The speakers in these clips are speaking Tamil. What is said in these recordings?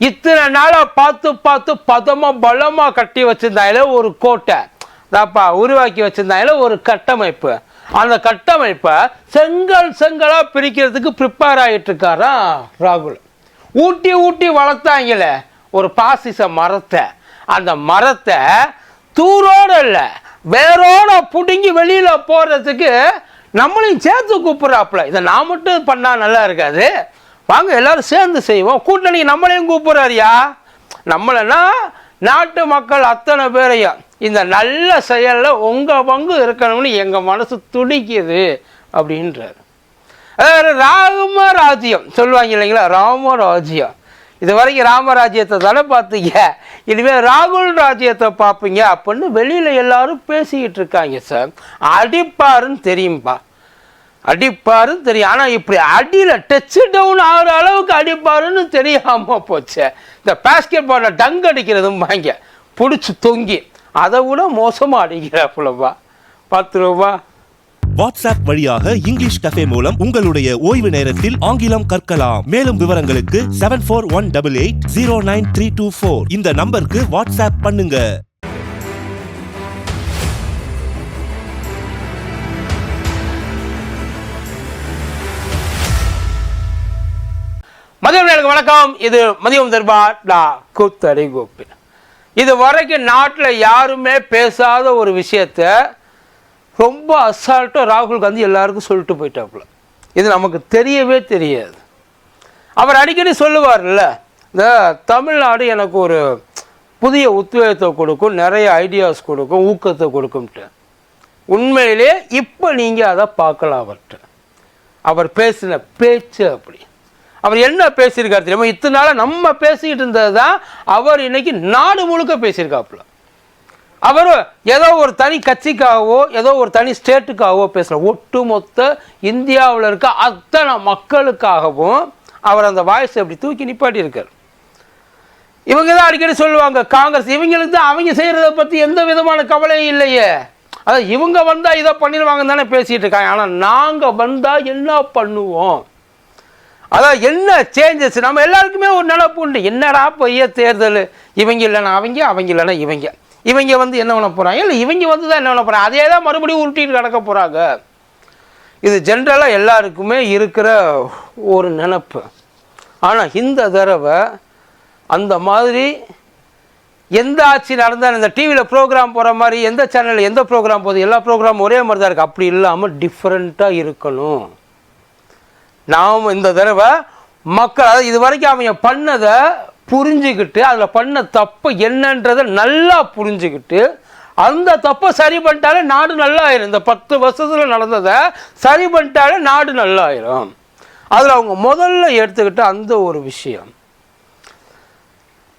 இத்தனை நாளாக பார்த்து பார்த்து பதமாக பலமாக கட்டி வச்சிருந்தாங்களே ஒரு கோட்டை. தாப்பா உருவாக்கி வச்சிருந்தாங்களே ஒரு கட்டமைப்பு. அந்த கட்டமைப்பை செங்கல் செங்கலாக பிரிக்கிறதுக்கு ப்ரிப்பேர் ஆகிட்டு இருக்காரா ராகுல். ஊட்டி ஊட்டி வளர்த்தாங்களே ஒரு பாசிச மரத்தை. அந்த மரத்தை தூரோட இல்லை வேரோட பிடுங்கி வெளியில் போகிறதுக்கு நம்மளையும் சேர்த்து கூப்பிட்றாப்புல. இதை நான் மட்டும் பண்ணால் நல்லா இருக்காது. வாங்க எல்லாரும் சேர்ந்து செய்வோம். கூட்டணிக்கு நம்மளையும் கூப்பிட்றாருயா? நம்மளைன்னா நாட்டு மக்கள் அத்தனை பேரையும். இந்த நல்ல செயலில் உங்கள் பங்கு இருக்கணும்னு எங்கள் மனசு துடிக்குது அப்படின்றார். அதாவது ராமராஜ்யம். சொல்லுவாங்க இல்லைங்களா? ராமராஜ்யம். இது வரைக்கும் ராமராஜ்யத்தை தானே பார்த்தீங்க. இனிமேல் ராகுல் ராஜ்யத்தை பார்ப்பீங்க அப்படின்னு வெளியில் எல்லாரும் பேசிக்கிட்டு இருக்காங்க சார். அடிப்பாருன்னு தெரியும்பா. அடிப்பாருன்னு தெரியும். ஆனால் இப்படி அடியில் டச்சு டவுன் ஆகிற அளவுக்கு அடிப்பாருன்னு தெரியாமல் போச்சு. இந்த பேஸ்கெட் பாலில் டங்க் அடிக்கிறதும் வாங்க. பிடிச்சி தொங்கி. அதை விட மோசமாக அடிக்கிறாப்புலப்பா பத்து ரூபா. வாட்ஸ்அப் வழியாக இங்கிலீஷ் கஃபே மூலம் உங்களுடைய ஓய்வு நேரத்தில் ஆங்கிலம் கற்கலாம். மேலும் விவரங்களுக்கு seven four one double eight zero nine three two four இந்த நம்பருக்கு வாட்ஸ்அப் பண்ணுங்க. மதியம் வணக்கம். இது மதியம் தர்பார் நான் கூத்தடி கோப்பி இது வரைக்கும் நாட்டில் யாருமே பேசாத ஒரு விஷயத்த ரொம்ப அசால்ட்டாக ராகுல் காந்தி எல்லாருக்கும் சொல்லிட்டு போயிட்டாப்புல. இது நமக்கு தெரியவே தெரியாது. அவர் அடிக்கடி சொல்லுவார்ல இந்த தமிழ்நாடு எனக்கு ஒரு புதிய உத்வேகத்தை கொடுக்கும் நிறைய ஐடியாஸ் கொடுக்கும் ஊக்கத்தை கொடுக்கும்ட்டு. உண்மையிலே இப்போ நீங்கள் அதை பார்க்கலாம் அவர்கிட்ட அவர் பேசின பேச்சு அப்படி. அவர் என்ன பேசியிருக்காரு தெரியுமா? இத்தனை நாளாக நம்ம பேசிக்கிட்டு இருந்தது தான் அவர் இன்னைக்கு நாடு முழுக்க பேசியிருக்காப்புல. அவர் ஏதோ ஒரு தனி கட்சிக்காகவோ ஏதோ ஒரு தனி ஸ்டேட்டுக்காகவோ பேசல ஒட்டுமொத்த இந்தியாவில் இருக்க அத்தனை மக்களுக்காகவும் அவர் அந்த வாய்ஸை அப்படி தூக்கி நிப்பாட்டியிருக்கார். இவங்க தான் அடிக்கடி சொல்லுவாங்க காங்கிரஸ் இவங்களுக்கு தான் அவங்க செய்கிறத பற்றி எந்த விதமான கவலையும் இல்லையே. அதான் இவங்க வந்தால் இதை பண்ணிடுவாங்கன்னு தானே பேசிகிட்டு இருக்காங்க. ஆனால் நாங்கள் வந்தால் என்ன பண்ணுவோம்? அதான் என்ன சேஞ்சஸ் நம்ம எல்லாருக்குமே ஒரு நினப்பு உண்டு. என்னடா பொய்ய தேர்தல்? இவங்க இல்லைன்னா அவங்க அவங்க இல்லைன்னா இவங்க. இவங்க வந்து என்ன பண்ண போகிறாங்க இல்லை இவங்க வந்து தான் என்ன பண்ண போகிறாங்க அதே தான் மறுபடியும் உருட்டிட்டு கிடக்க போகிறாங்க இது ஜென்ரலாக எல்லாருக்குமே இருக்கிற ஒரு நினப்பு. ஆனால் இந்த தடவை அந்த மாதிரி எந்த ஆட்சி நடந்தாலும் இந்த டிவியில் ப்ரோக்ராம் போகிற மாதிரி எந்த சேனலில் எந்த ப்ரோக்ராம் போகுது? எல்லா ப்ரோக்ராம் ஒரே மாதிரி தான் இருக்குது அப்படி இல்லாமல் டிஃப்ரெண்ட்டாக இருக்கணும். நாம் இந்த தடவை மக்கள் அதாவது இது வரைக்கும் அவங்க பண்ணதை புரிஞ்சுக்கிட்டு அதில் பண்ண தப்பு என்னன்றதை நல்லா புரிஞ்சுக்கிட்டு அந்த தப்பை சரி பண்ணிட்டாலே நாடு நல்லாயிரும். இந்த பத்து வருஷத்தில் நடந்ததை சரி பண்ணிட்டாலே நாடு நல்லாயிரும். அதில் அவங்க முதல்ல எடுத்துக்கிட்ட அந்த ஒரு விஷயம்.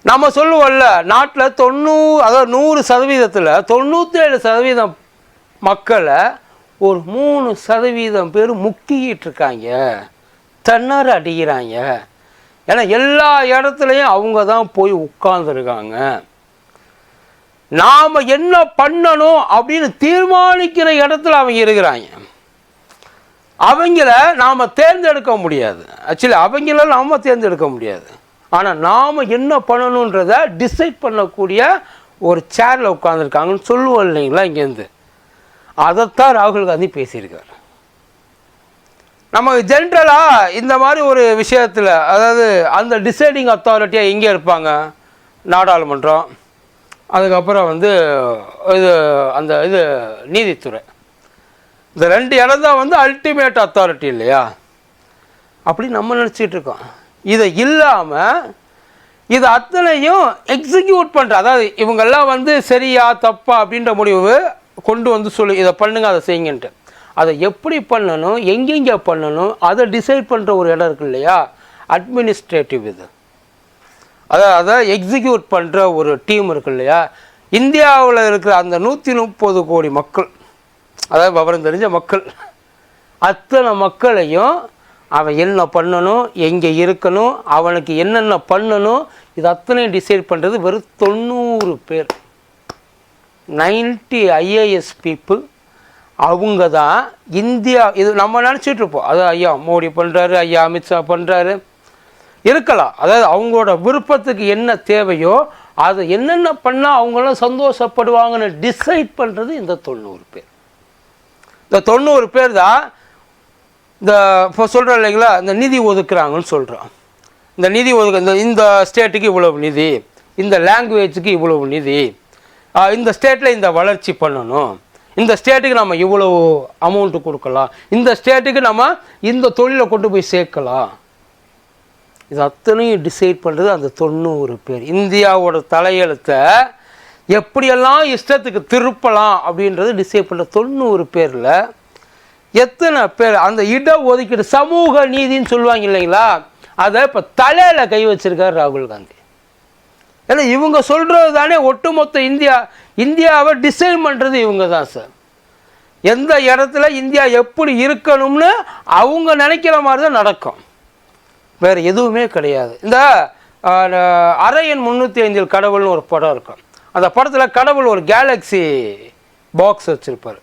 நம்ம சொல்லுவோம்ல நாட்டில் தொண்ணூறு அதாவது நூறு சதவீதத்தில் தொண்ணூற்றேழு சதவீதம் மக்களை ஒரு மூணு சதவீதம் பேர் முக்கிக்கிட்டு இருக்காங்க. திணற அடிக்கிறாங்க. ஏன்னா எல்லா இடத்துலையும் அவங்க தான் போய் உட்கார்ந்துருக்காங்க. நாம் என்ன பண்ணணும் அப்படின்னு தீர்மானிக்கிற இடத்துல அவங்க இருக்கிறாங்க. அவங்கள நாம் தேர்ந்தெடுக்க முடியாது. ஆக்சுவலி அவங்கள நாம் தேர்ந்தெடுக்க முடியாது. ஆனால் நாம் என்ன பண்ணணுன்றத டிசைட் பண்ணக்கூடிய ஒரு சேரில் உட்காந்துருக்காங்கன்னு சொல்லுவோம் இல்லைங்களா இங்கேருந்து. அதைத்தான் ராகுல் காந்தி பேசியிருக்கார். நம்ம ஜென்ரலாக இந்த மாதிரி ஒரு விஷயத்தில் அதாவது அந்த டிசைடிங் அத்தாரிட்டியாக எங்கே இருப்பாங்க? நாடாளுமன்றம் அதுக்கப்புறம் வந்து இது அந்த இது நீதித்துறை. இந்த ரெண்டு இடம் தான் வந்து அல்டிமேட் அத்தாரிட்டி இல்லையா? அப்படி நம்ம நினச்சிக்கிட்டு இருக்கோம். இதை இல்லாமல் இது அத்தனையும் எக்ஸிக்யூட் பண்ணுற அதாவது இவங்கெல்லாம் வந்து சரியா தப்பா அப்படின்ற முடிவு கொண்டு வந்து சொல்லி இதை பண்ணுங்க அதை செய்யுங்கன்ட்டு. அதை எப்படி பண்ணணும் எங்கெங்கே பண்ணணும் அதை டிசைட் பண்ணுற ஒரு இடம் இருக்கு இல்லையா? அட்மினிஸ்ட்ரேட்டிவ் இது. அதை அதை எக்ஸிக்யூட் பண்ணுற ஒரு டீம் இருக்கு இல்லையா? இந்தியாவில் இருக்கிற அந்த நூற்றி முப்பது கோடி மக்கள் அதாவது விவரம் தெரிஞ்ச மக்கள் அத்தனை மக்களையும் அவன் என்ன பண்ணணும் எங்கே இருக்கணும் அவனுக்கு என்னென்ன பண்ணணும் இது அத்தனையும் டிசைட் பண்ணுறது வெறும் தொண்ணூறு பேர். நைன்டி ஐஏஎஸ் பீப்புள் அவங்க தான் இந்தியா இது நம்ம நினச்சிட்டு இருப்போம். அது ஐயா மோடி பண்ணுறாரு ஐயா அமித்ஷா பண்ணுறாரு இருக்கலாம். அதாவது அவங்களோட விருப்பத்துக்கு என்ன தேவையோ அதை என்னென்ன பண்ணால் அவங்களாம் சந்தோஷப்படுவாங்கன்னு டிசைட் பண்ணுறது இந்த தொண்ணூறு பேர். இந்த தொண்ணூறு பேர் தான் இந்த இப்போ சொல்கிறோம் இல்லைங்களா? இந்த நிதி ஒதுக்குறாங்கன்னு சொல்கிறோம் இந்த நிதி ஒதுக்க இந்த இந்த ஸ்டேட்டுக்கு இவ்வளவு நிதி இந்த லாங்குவேஜுக்கு இவ்வளவு நிதி இந்த ஸ்டேட்டில் இந்த வளர்ச்சி பண்ணணும். இந்த ஸ்டேட்டுக்கு நம்ம இவ்வளவு அமௌண்ட்டு கொடுக்கலாம். இந்த ஸ்டேட்டுக்கு நம்ம இந்த தொழிலை கொண்டு போய் சேர்க்கலாம். இது அத்தனையும் டிசைட் பண்ணுறது அந்த தொண்ணூறு பேர். இந்தியாவோட தலையெழுத்தை எப்படியெல்லாம் இஷ்டத்துக்கு திருப்பலாம் அப்படின்றது டிசைட் பண்ணுற தொண்ணூறு பேரில் எத்தனை பேர்? அந்த இட ஒதுக்கீடு சமூக நீதின்னு சொல்லுவாங்க இல்லைங்களா? அதை இப்போ தலையில் கை வச்சிருக்கார் ராகுல் காந்தி. ஏன்னா இவங்க சொல்கிறது தானே ஒட்டுமொத்த இந்தியா இந்தியாவை டிசைன் பண்ணுறது இவங்க தான் சார் எந்த இடத்துல இந்தியா எப்படி இருக்கணும்னு அவங்க நினைக்கிற மாதிரி தான் நடக்கும். வேறு எதுவுமே கிடையாது. இந்த அரையன் முந்நூற்றி ஐந்தில் கடவுள்னு ஒரு படம் இருக்கும். அந்த படத்தில் கடவுள் ஒரு கேலக்ஸி பாக்ஸ் வச்சுருப்பார்.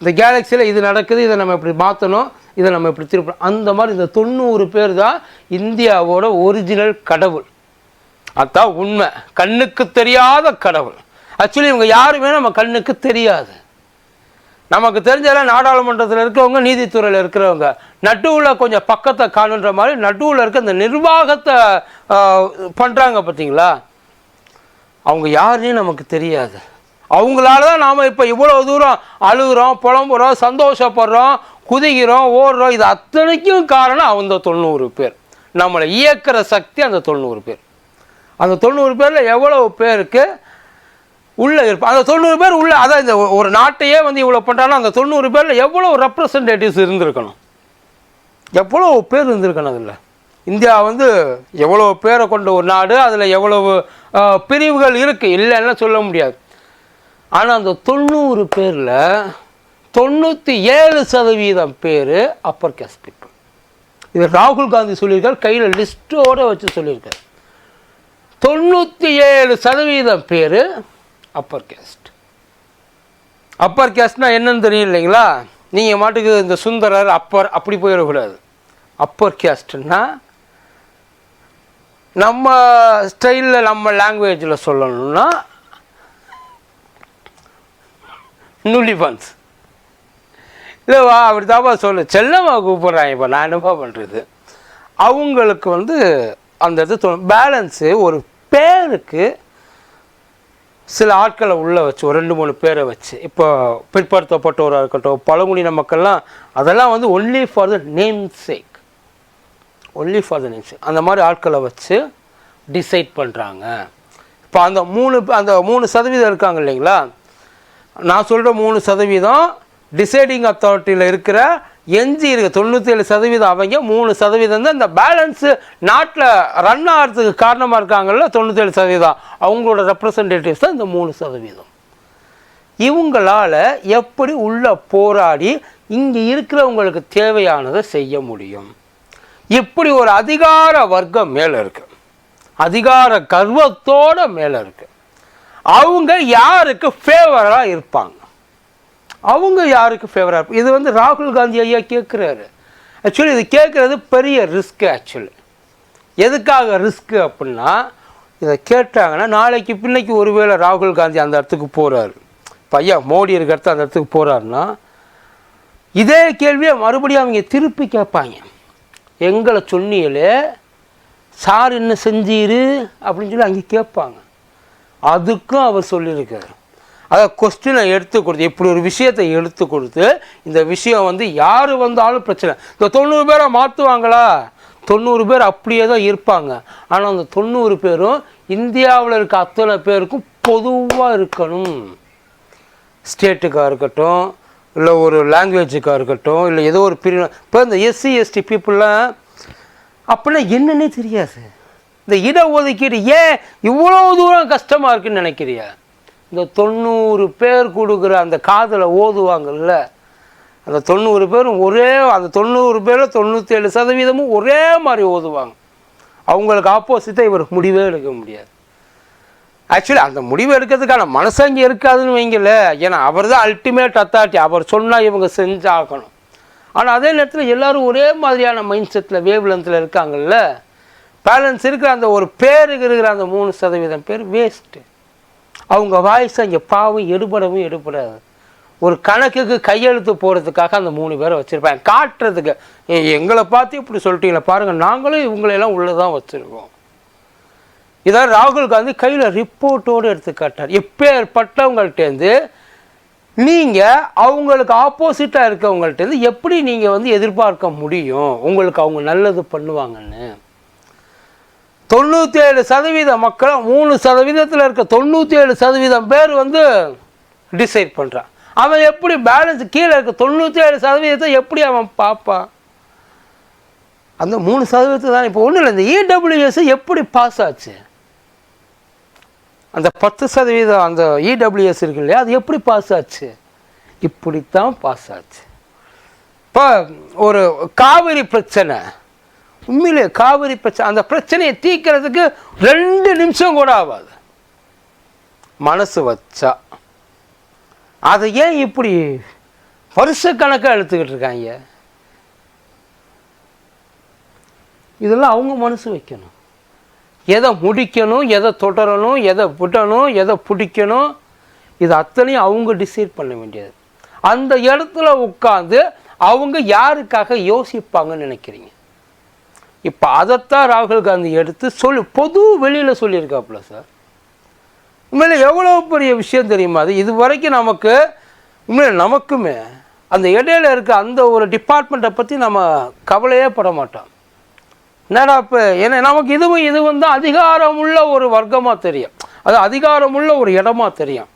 இந்த கேலக்ஸியில் இது நடக்குது இதை நம்ம இப்படி மாற்றணும் இதை நம்ம இப்படி திருப்பணும். அந்த மாதிரி இந்த தொண்ணூறு பேர் தான் இந்தியாவோட ஒரிஜினல் கடவுள். அதான் உண்மை. கண்ணுக்கு தெரியாத கடவுள். ஆக்சுவலி இவங்க யாருமே நம்ம கண்ணுக்கு தெரியாது. நமக்கு தெரிஞ்சதெல்லாம் நாடாளுமன்றத்தில் இருக்கிறவங்க நீதித்துறையில் இருக்கிறவங்க. நடுவில் கொஞ்சம் பக்கத்தை காணுன்ற மாதிரி நடுவில் இருக்க இந்த நிர்வாகத்தை பண்ணுறாங்க பார்த்தீங்களா அவங்க யாருன்னே நமக்கு தெரியாது. அவங்களால தான் நாம் இப்போ இவ்வளோ தூரம் அழுகுறோம் புலம்புறோம் சந்தோஷப்படுறோம் குதிக்கிறோம் ஓடுறோம். இது அத்தனைக்கும் காரணம் அந்த தொண்ணூறு பேர். நம்மளை இயக்கிற சக்தி அந்த தொண்ணூறு பேர். அந்த தொண்ணூறு பேரில் எவ்வளவு பேருக்கு உள்ளே இருப்பான் அந்த தொண்ணூறு பேர் உள்ளே அதான் இந்த ஒரு நாட்டையே வந்து இவ்வளோ பண்ணுறாங்கன்னா அந்த தொண்ணூறு பேரில் எவ்வளோ ரெப்ரசன்டேட்டிவ்ஸ் இருந்திருக்கணும்? எவ்வளோ பேர் இருந்திருக்கணும் அதில்? இந்தியா வந்து எவ்வளோ பேரை கொண்ட ஒரு நாடு அதில் எவ்வளவு பிரிவுகள் இருக்குது இல்லைன்னா சொல்ல முடியாது. ஆனால் அந்த தொண்ணூறு பேரில் தொண்ணூற்றி ஏழு சதவீதம் பேர் அப்பர் கேஸ்ட் பீப்புள் இது ராகுல் காந்தி சொல்லியிருக்கார் கையில் லிஸ்ட்டோடு வச்சு சொல்லியிருக்கார். தொண்ணூற்றி ஏழு சதவீதம் பேர் அப்பர் கேஸ்ட் அப்பர் கேஸ்ட்னா என்னன்னு தெரியும் இல்லைங்களா? நீங்கள் மாட்டுக்கு இந்த சுந்தரர் அப்பர் அப்படி போயிடக்கூடாது. அப்பர் கேஸ்ட்னா நம்ம ஸ்டைலில் நம்ம லாங்குவேஜில் சொல்லணும்னா நுலிபன்ஸ் இல்லைவா அப்படி தாப்பா சொல்லு. செல்லமாக கூப்பிட்றாங்க இப்போ. நான் என்னப்பா பண்ணுறது அவங்களுக்கு வந்து அந்த இது பேலன்ஸு ஒரு பேருக்கு சில ஆட்களை உள்ளே வச்சு ஒரு ரெண்டு மூணு பேரை வச்சு இப்போ பிற்படுத்தப்பட்டவராக இருக்கட்டும் பழங்குடியின மக்கள்லாம் அதெல்லாம் வந்து only for the name sake only for the name sake அந்த மாதிரி ஆட்களை வச்சு டிசைட் பண்ணுறாங்க இப்போ அந்த மூணு அந்த மூணு சதவீதம் இருக்காங்க இல்லைங்களா? நான் சொல்கிற மூணு சதவீதம் டிசைடிங் அத்தாரிட்டியில் இருக்கிற எஞ்சி இருக்க தொண்ணூற்றேழு சதவீதம் அவங்க மூணு சதவீதம் தான் இந்த பேலன்ஸு நாட்டில் ரன் ஆகிறதுக்கு காரணமாக இருக்காங்கல்ல தொண்ணூற்றேழு சதவீதம். அவங்களோட ரெப்ரசன்டேட்டிவ்ஸ் தான் இந்த மூணு சதவீதம். இவங்களால எப்படி உள்ள போராடி இங்கே இருக்கிறவங்களுக்கு தேவையானதை செய்ய முடியும்? இப்படி ஒரு அதிகார வர்க்கம் மேலே இருக்கு. அதிகார கர்வத்தோட மேலே இருக்கு. அவங்க யாருக்கு ஃபேவராக இருப்பாங்க? அவங்க யாருக்கு ஃபேவராக இருப்பாங்க இது வந்து ராகுல் காந்தி ஐயா கேட்குறாரு ஆக்சுவலி இது கேட்குறது பெரிய ரிஸ்க்கு ஆக்சுவலி எதுக்காக ரிஸ்க்கு அப்படின்னா இதை கேட்டாங்கன்னா நாளைக்கு பின்னைக்கு ஒருவேளை ராகுல் காந்தி அந்த இடத்துக்கு போகிறாரு பையன் மோடி இருக்கிறத அந்த இடத்துக்கு போகிறாருன்னா இதே கேள்வியை மறுபடியும் அவங்க திருப்பி கேட்பாங்க. எங்களை சொன்னீங்களே சார் என்ன செஞ்சீரு? அப்படின்னு சொல்லி அங்கே கேட்பாங்க. அதுக்கும் அவர் சொல்லியிருக்காரு. அதை கொஸ்டினை எடுத்து கொடுத்து இப்படி ஒரு விஷயத்தை எடுத்து கொடுத்து இந்த விஷயம் வந்து யார் வந்தாலும் பிரச்சனை. இந்த தொண்ணூறு பேரை மாற்றுவாங்களா தொண்ணூறு பேர் அப்படியே தான் இருப்பாங்க. ஆனால் அந்த தொண்ணூறு பேரும் இந்தியாவில் இருக்க அத்தனை பேருக்கும் பொதுவாக இருக்கணும். ஸ்டேட்டுக்காக இருக்கட்டும் இல்லை ஒரு லாங்குவேஜுக்காக இருக்கட்டும் இல்லை ஏதோ ஒரு பிரிவு. இப்போ இந்த எஸ்சி எஸ்டி பீப்புளெலாம் அப்படின்னா என்னன்னே தெரியாது. இந்த இடஒதுக்கீடு ஏன் இவ்வளோ தூரம் கஷ்டமாக இருக்குன்னு நினைக்கிறியா? இந்த தொண்ணூறு பேர் கொடுக்குற அந்த காதில் ஓதுவாங்கல்ல அந்த தொண்ணூறு பேரும் ஒரே அந்த தொண்ணூறு பேரில் தொண்ணூற்றேழு சதவீதமும் ஒரே மாதிரி ஓதுவாங்க. அவங்களுக்கு ஆப்போசிட்டாக இவருக்கு முடிவே எடுக்க முடியாது. ஆக்சுவலி அந்த முடிவு எடுக்கிறதுக்கான மனசு அங்கே இருக்காதுன்னு வைங்கல ஏன்னா அவர் தான் அல்டிமேட் அத்தாரிட்டி அவர் சொன்னால் இவங்க செஞ்சாகணும். ஆனால் அதே நேரத்தில் எல்லோரும் ஒரே மாதிரியான மைண்ட் செட்டில் வேவ் லென்த்தில் இருக்காங்கல்ல பேலன்ஸ் இருக்கிற அந்த ஒரு பேருக்கு இருக்கிற அந்த மூணு சதவீதம் பேர் வேஸ்ட்டு அவங்க வாய்ஸ் அங்கே பாவம் எடுபடவும் எடுபடாது. ஒரு கணக்குக்கு கையெழுத்து போகிறதுக்காக அந்த மூணு பேரை வச்சுருப்பாங்க. காட்டுறதுக்கு. எங்களை பார்த்து இப்படி சொல்லிட்டீங்களா பாருங்கள் நாங்களும் இவங்களையெல்லாம் உள்ளே தான் வச்சுருக்கோம். இதான் ராகுல் காந்தி கையில் ரிப்போர்ட்டோடு எடுத்து காட்டார் எப்பேற்பட்டவங்கள்ட்டேருந்து நீங்கள் அவங்களுக்கு ஆப்போசிட்டாக இருக்கவங்கள்ட்டேருந்து எப்படி நீங்கள் வந்து எதிர்பார்க்க முடியும்? உங்களுக்கு அவங்க நல்லது பண்ணுவாங்கன்னு. தொண்ணூற்றி ஏழு சதவீத மக்கள் மூணு சதவீதத்தில் இருக்க தொண்ணூற்றி ஏழு சதவீதம் பேர் வந்து டிசைட் பண்ணுறான் அவன் எப்படி பேலன்ஸ் கீழே இருக்க தொண்ணூற்றி ஏழு சதவீதத்தை எப்படி அவன் பார்ப்பான் அந்த மூணு சதவீதத்தை தான் இப்போ ஒன்றும் இல்லை இந்த இடபிள்யூஎஸ் எப்படி பாஸ் ஆச்சு? அந்த பத்து சதவீதம் அந்த இடபிள்யூஎஸ் இருக்கு இல்லையா அது எப்படி பாஸ் ஆச்சு? இப்படித்தான் பாஸ் ஆச்சு. இப்போ ஒரு காவிரி பிரச்சனை. உண்மையிலே காவிரி பிரச்சனை அந்த பிரச்சனையை தீக்கிறதுக்கு ரெண்டு நிமிஷம் கூட ஆகாது. மனசு வச்சா. அதை ஏன் இப்படி வருஷக்கணக்காக எடுத்துக்கிட்டு இருக்காங்க? இதெல்லாம் அவங்க மனசு வைக்கணும். எதை முடிக்கணும் எதை தொடரணும் எதை விடணும் எதை பிடிக்கணும் இது அத்தனையும் அவங்க டிசைட் பண்ண வேண்டியது. அந்த இடத்துல உட்காந்து அவங்க யாருக்காக யோசிப்பாங்கன்னு நினைக்கிறீங்க? இப்போ அதைத்தான் ராகுல் காந்தி எடுத்து சொல்லி பொது வெளியில் சொல்லியிருக்காப்புல சார். உண்மையில் எவ்வளோ பெரிய விஷயம் தெரியுமா அது? இது வரைக்கும் நமக்கு உண்மையில் நமக்குமே அந்த இடையில இருக்க அந்த ஒரு டிபார்ட்மெண்ட்டை பற்றி நம்ம கவலையே பட மாட்டோம். என்னடா இப்போ ஏன்னா நமக்கு இதுவும் இதுவும் தான் அதிகாரமுள்ள ஒரு வர்க்கமாக தெரியும். அது அதிகாரமுள்ள ஒரு இடமா தெரியும்.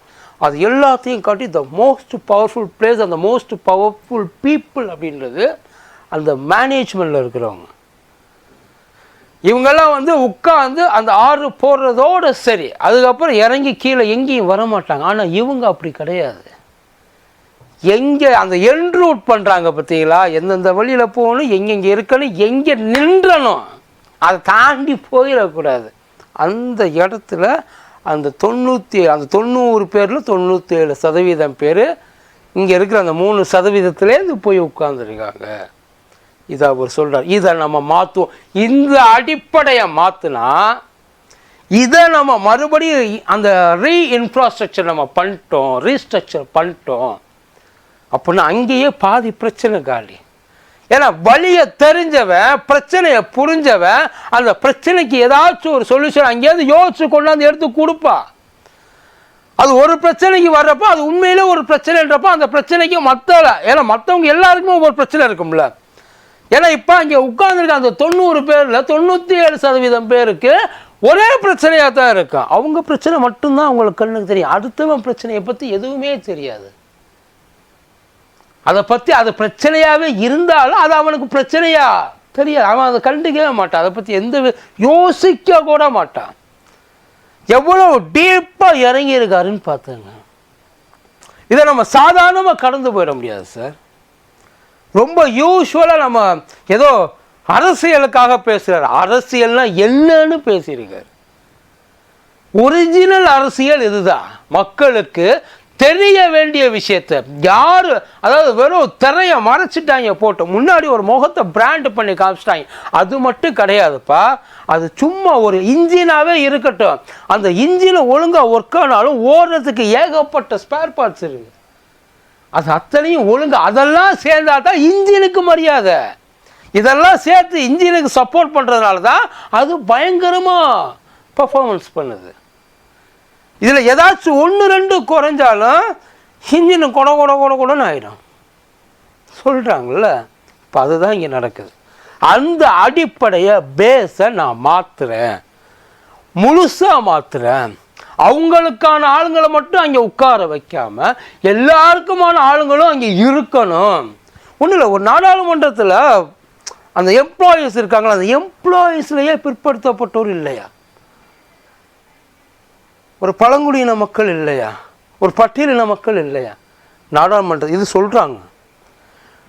அது எல்லாத்தையும் காட்டி த மோஸ்ட் பவர்ஃபுல் பிளேஸ் அந்த மோஸ்ட் பவர்ஃபுல் பீப்புள் அப்படின்றது அந்த மேனேஜ்மெண்ட்டில் இருக்கிறவங்க. இவங்கெல்லாம் வந்து உட்காந்து அந்த ஆறு போடுறதோட சரி. அதுக்கப்புறம் இறங்கி கீழே எங்கேயும் வர மாட்டாங்க ஆனால் இவங்க அப்படி கிடையாது. எங்கே அந்த என் ரூட் பண்ணுறாங்க பார்த்தீங்களா? எந்தெந்த வழியில் போகணும் எங்கெங்கே இருக்கணும் எங்கே நின்றணும் அதை தாண்டி போயிடக்கூடாது. அந்த இடத்துல அந்த தொண்ணூற்றி அந்த தொண்ணூறு பேரில் தொண்ணூற்றி ஏழு சதவீதம் பேர் இங்கே இருக்கிற அந்த மூணு சதவீதத்துலேருந்து போய் உட்காந்துருக்காங்க இதை அவர் சொல்கிறார் இதை நம்ம மாற்றுவோம் இந்த அடிப்படையை மாற்றினா இதை நம்ம மறுபடியும் அந்த ரீ இன்ஃப்ராஸ்ட்ரக்சர் நம்ம பண்ணிட்டோம் ரீஸ்ட்ரக்சர் பண்ணிட்டோம். அப்படின்னா அங்கேயே பாதி பிரச்சனை காலி. ஏன்னா வழியை தெரிஞ்சவன் பிரச்சனையை புரிஞ்சவன் அந்த பிரச்சனைக்கு ஏதாச்சும் ஒரு சொல்யூஷன் அங்கேயிருந்து யோசிச்சு கொண்டாந்து எடுத்து கொடுப்பா. அது ஒரு பிரச்சனைக்கு வர்றப்போ அது உண்மையிலே ஒரு பிரச்சனைன்றப்போ அந்த பிரச்சனைக்கு மற்றல ஏன்னா மற்றவங்க எல்லாருக்குமே ஒரு பிரச்சனை இருக்கும்ல. ஏன்னா இப்போ இங்கே உட்கார்ந்துருக்க அந்த தொண்ணூறு பேரில் தொண்ணூற்றி ஏழு சதவீதம் பேருக்கு ஒரே பிரச்சனையாக தான் இருக்கும் அவங்க பிரச்சனை மட்டும்தான் அவங்களுக்கு கண்ணுக்கு தெரியும். அடுத்தவன் பிரச்சனையை பற்றி எதுவுமே தெரியாது. அதை பற்றி அது பிரச்சனையாகவே இருந்தாலும் அது அவனுக்கு பிரச்சனையா தெரியாது. அவன் அதை கண்டுக்கவே மாட்டான். அதை பற்றி எந்த யோசிக்க கூட மாட்டான். எவ்வளோ டீப்பாக இறங்கியிருக்காருன்னு பார்த்துங்க. இதை நம்ம சாதாரணமாக கடந்து போயிட முடியாது சார் ரொம்ப யூஸ்வலாக நம்ம ஏதோ அரசியலுக்காக பேசுகிறார் அரசியல்னா என்னன்னு பேசியிருக்கார். ஒரிஜினல் அரசியல் இதுதான் மக்களுக்கு தெரிய வேண்டிய விஷயத்த. யார் அதாவது வெறும் திரையை மறைச்சிட்டாங்க போட்டு முன்னாடி ஒரு முகத்தை பிராண்ட் பண்ணி காமிச்சிட்டாங்க. அது மட்டும் கிடையாதுப்பா. அது சும்மா ஒரு இன்ஜினாகவே இருக்கட்டும். அந்த இன்ஜினை ஒழுங்காக ஒர்க் ஆனாலும் ஓடுறதுக்கு ஏகப்பட்ட ஸ்பேர் பார்ட்ஸ் இருக்குது அது அத்தனையும் ஒழுங்கு அதெல்லாம் சேர்ந்தா தான் இன்ஜினுக்கு மரியாதை. இதெல்லாம் சேர்த்து இன்ஜினுக்கு சப்போர்ட் பண்ணுறதுனால தான் அது பயங்கரமாக பர்ஃபார்மன்ஸ் பண்ணுது. இதில் ஏதாச்சும் ஒன்று ரெண்டு குறைஞ்சாலும் இன்ஜினு கொட கொட கொட கொடன்னு ஆகிடும் சொல்கிறாங்கல்ல இப்போ அதுதான் இங்கே நடக்குது. அந்த அடிப்படையை பேஸை நான் மாற்றுறேன் முழுசாக மாற்றுறேன் அவங்களுக்கான ஆளுங்களை மட்டும் அங்கே உட்கார வைக்காம எல்லாருக்குமான ஆளுங்களும் அங்கே இருக்கணும். ஒன்றும் இல்லை ஒரு நாடாளுமன்றத்தில் அந்த எம்ப்ளாயீஸ் இருக்காங்களா அந்த எம்ப்ளாயீஸ்லேயே பிற்படுத்தப்பட்டோர் இல்லையா? ஒரு பழங்குடியின மக்கள் இல்லையா? ஒரு பட்டியலின மக்கள் இல்லையா? நாடாளுமன்றம் இது சொல்கிறாங்க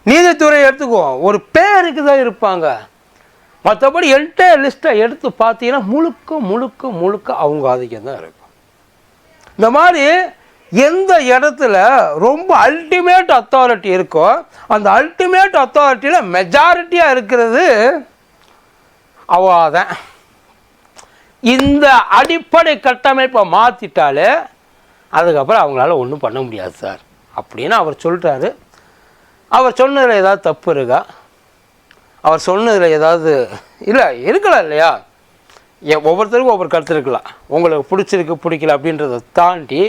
நீதித்துறை எடுத்துக்குவோம் ஒரு பேருக்கு தான் இருப்பாங்க. மற்றபடி என்கிட்ட லிஸ்ட்டை எடுத்து பார்த்தீங்கன்னா முழுக்க முழுக்க முழுக்க அவங்க ஆதிக்கம் தான் இருக்கும் இந்த மாதிரி எந்த இடத்துல ரொம்ப அல்டிமேட் அத்தாரிட்டி இருக்கோ அந்த அல்டிமேட் அத்தாரிட்டியில் மெஜாரிட்டியாக இருக்கிறது அவாதான் இந்த அடிப்படை கட்டமைப்பை மாற்றிட்டாலே அதுக்கப்புறம் அவங்களால ஒன்றும் பண்ண முடியாது சார். அப்படின்னு அவர் சொல்லிட்டாரு அவர் சொன்னதில் ஏதாவது தப்பு இருக்கா? அவர் சொன்னதில் ஏதாவது இல்லை இருக்கலாம் இல்லையா? ஒவ்வொருத்தருக்கும் ஒவ்வொரு கருத்து இருக்கலாம். உங்களுக்கு பிடிச்சிருக்கு பிடிக்கல அப்படின்றத தாண்டி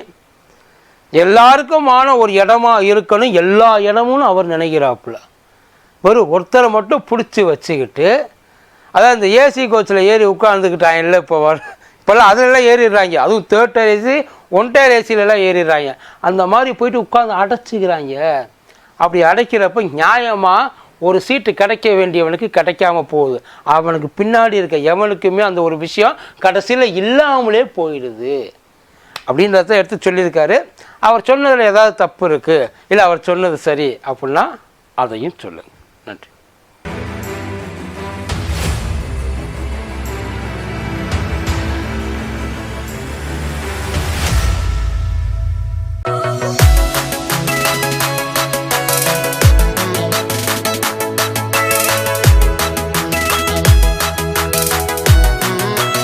எல்லாருக்குமான ஒரு இடமா இருக்கணும் எல்லா இடமும் அவர் நினைக்கிறாப்புல. வெறும் ஒருத்தரை மட்டும் பிடிச்சி வச்சுக்கிட்டு அதான் இந்த ஏசி கோச்சில் ஏறி உட்காந்துக்கிட்டாங்கல்ல இப்போ வர இப்போல்லாம் அதிலெல்லாம் ஏறிடுறாங்க. அதுவும் third tier AC one tier ஏசிலெல்லாம் ஏறிடுறாங்க. அந்த மாதிரி போயிட்டு உட்காந்து அடைச்சிக்கிறாங்க. அப்படி அடைக்கிறப்ப நியாயமாக ஒரு சீட்டு கிடைக்க வேண்டியவனுக்கு கிடைக்காம போகுது. அவனுக்கு பின்னாடி இருக்க எவனுக்குமே அந்த ஒரு விஷயம் கடைசியில் இல்லாமலே போயிடுது. அப்படின்றத எடுத்து சொல்லியிருக்காரு. அவர் சொன்னதில் ஏதாவது தப்பு இருக்குது இல்லை அவர் சொன்னது சரி அப்படின்னா அதையும் சொல்லுங்க.